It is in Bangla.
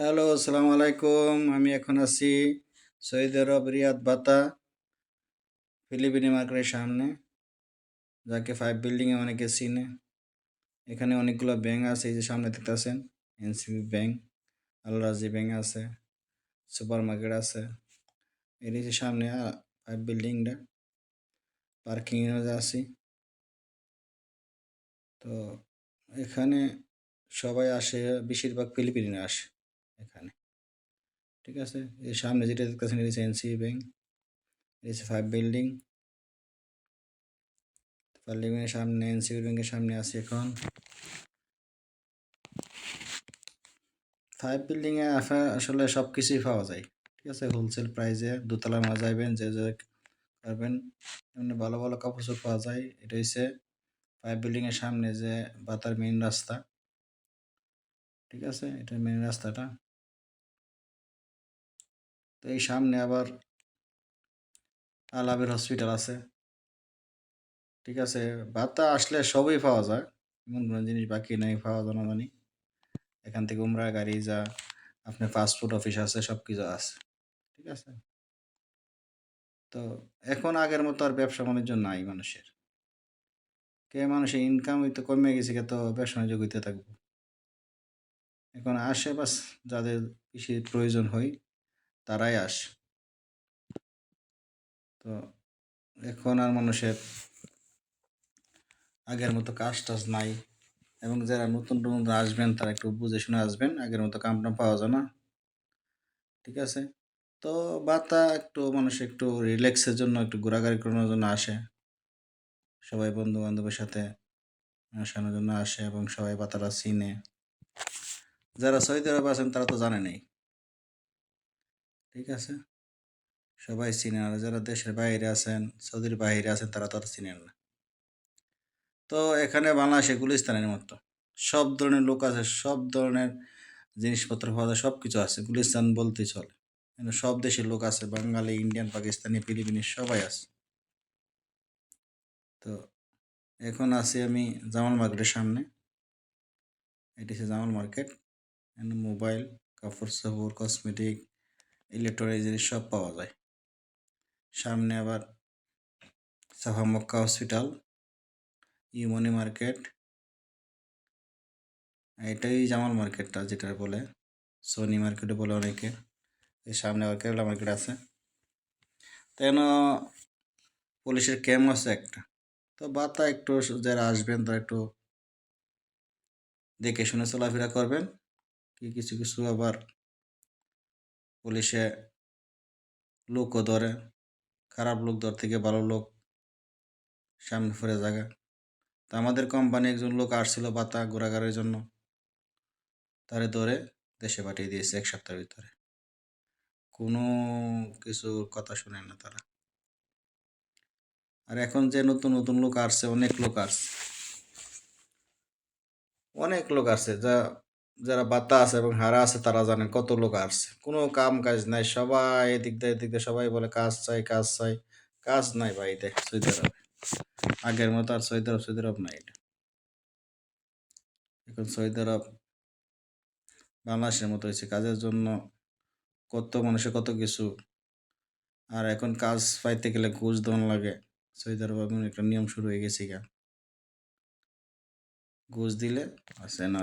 হ্যালো, আসসালামু আলাইকুম। আমি এখন আছি সৌদি আরব রিয়াদ বাতা, ফিলিপিনি মার্কেটের সামনে, যাকে ফাইভ বিল্ডিংয়ে অনেকে চিনে। এখানে অনেকগুলো ব্যাংক আছে, এই যে সামনে দেখতেছেন এনসিবি ব্যাংক আল রাজি ব্যাংক আছে সুপার মার্কেট আছে। এর যে সামনে ফাইভ বিল্ডিংটা পার্কিং আছি। তো এখানে সবাই আসে, বেশিরভাগ ফিলিপিনে আসে। এখানে। ঠিক আছে? এর সামনে যেটা দেখতেছেন, এটা এনসি ব্যাংক। হচ্ছে ফাইভ বিল্ডিং বিল্ডিংয়ের সামনে এনসি ব্যাংকের সামনে আছে এখন। ফাইভ বিল্ডিংয়ে আসলে সব কিছুই পাওয়া যায়। ঠিক আছে? হোলসেল প্রাইসে দোতলা মাছ যাইবেন, যে যে করবেন এমনি ভালো ভালো কাপড় চোপড় পাওয়া যায়। এটা হচ্ছে ফাইভ বিল্ডিংয়ের সামনে যে বাতার মেইন রাস্তা। ঠিক আছে? এটা মেইন রাস্তাটা। তো এই সামনে আবার আলাবের হসপিটাল আছে। ঠিক আছে বাতা আসলে সবই পাওয়া যায়, এমন কোনো জিনিস বাকি নাই, পাওয়া জানা জানি এখান থেকে উমরা, গাড়ি যা আপনার পাসপোর্ট অফিস আছে সব কিছু আছে। ঠিক আছে? তো এখন আগের মতো আর ব্যবসা বাণিজ্য নাই মানুষের। কে মানুষের ইনকাম তো কমে গেছে, কে তো ব্যবসা বাণিজ্য হইতে থাকব। এখন আসে বাস যাদের বেশি প্রয়োজন হয় তারাই আসে। তো এখন আর মানুষের আগের মতো কাজ টাজ নাই এবং যারা নতুন নতুন আসবেন, তারা একটু বুঝে শুনে আসবেন, আগের মতো কামটা পাওয়া যায় না। ঠিক আছে? তো বাতা একটু মানুষ একটু রিল্যাক্সের জন্য, একটু ঘোরাঘুরি করানোর জন্য আসে। সবাই বন্ধু বান্ধবের সাথে আসানোর জন্য আসে এবং সবাই বাতারা চিনে। যারা সৌদি আরব আছেন, তারা তো জানে নেই ঠিক আছে? সবাই চিনে আর যারা দেশের বাইরে আছেন, সৌদির বাইরে আছেন, তারা তো আর চিনেন না। তো এখানে বাংলাদেশে গুলিস্তানের মতো। সব ধরনের লোক আছে, সব ধরনের জিনিসপত্র পাওয়া যায় সব কিছু আছে। গুলিস্তান বলতে চলে। এখানে সব দেশের লোক আছে, বাঙালি, ইন্ডিয়ান, পাকিস্তানি, ফিলিপিনি, সবাই আছে। তো এখন আছি আমি জামাল মার্কেটের সামনে। এটি হচ্ছে জামাল মার্কেট। মোবাইল, কাপড় সাপড় কসমেটিক ইলেকট্রনিক জিনিস সব পাওয়া যায়। সামনে আবার সাফা মক্কা হসপিটাল ইউমনি মার্কেট এটাই জামাল মার্কেটটা যেটা বলে, সোনি মার্কেটে বলে অনেকে। এর সামনে আবার কেরালা মার্কেট আছে। তো এন পুলিশের ক্যাম্প আছে একটা? তো বাতা একটু যারা আসবেন, তারা একটু দেখে শুনে চলাফেরা করবেন। কি কিছু কিছু আবার পুলিশে লোকও ধরে, খারাপ লোক ধর থেকে ভালো লোক সামনে ফিরে জায়গা তো আমাদের কোম্পানি একজন লোক আসছিল বাতা ঘোরাঘুরির জন্য। তারে ধরে দেশে পাঠিয়ে দিয়েছে এক সপ্তাহের ভিতরে। কোনো কিছু কথা শুনেন না তারা। আর এখন যে নতুন নতুন লোক আসছে, অনেক লোক আসছে। অনেক লোক আসছে যা যারা বাতা আছে এবং হারা আছে, তারা জানে কত লোক আসছে কোনো কাম কাজ নাই, সবাই এদিক দিয়ে এদিক দিয়ে সবাই বলে, কাজ চাই কাজ চাই। কাজ নাই দেখ সৌদি আরবে। আগের মতো আর সৌদি আরব সৌদি আরব নাই এখন সৌদি আরব বাংলাদেশের মতো হয়েছে, কাজের জন্য কত মানুষের কত কিছু। আর এখন কাজ পাইতে গেলে ঘুষ দন লাগে। সৌদি আরব একটা নিয়ম শুরু হয়ে গেছে গা। ঘুষ দিলে আছে না।